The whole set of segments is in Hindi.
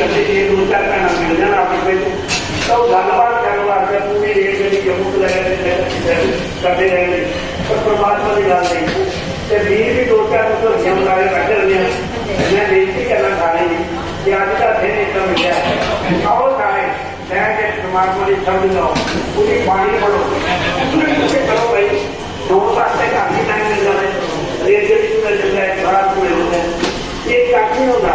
થશે એ દો ચાર ત્રણ સમજણ આપણે સૌ ધનવાન કરવા કે પૂરી રેટ કરી કે મુક લગાડે करते रहेंगे और परमात्मा की बात नहीं तो बीर भी दो चार तो हम लाए बैठे हुए हैं मैं बेनती करना चाह रही कि आज का दिन एकदम मिला है आओ चाहे मैं के परमात्मा की शब्द लाओ पूरी पानी पढ़ो पूरे करो भाई दो रास्ते का ही टाइम मिल जाए रेलवे भी मिल जाए खराब पूरे हो जाए ये काफ़ी होगा?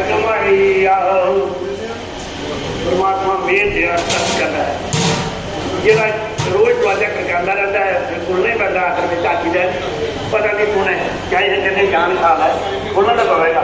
ਜਿਹੜਾ ਰੋਜ਼ ਪ੍ਰੋਜੈਕਟ ਕਰਦਾ ਰਹਿੰਦਾ ਹੈ ਫਿਰ ਨਹੀਂ ਪੈਂਦਾ ਆਖਰ ਵਿੱਚ ਚਾਚੀ ਦਾ ਪਤਾ ਨਹੀਂ ਕੌਣ ਹੈ, ਚਾਹੇ ਕਿੰਨੇ ਜਾਣ ਖਾਲ ਹੈ ਉਹਨਾਂ ਦਾ ਪਵੇਗਾ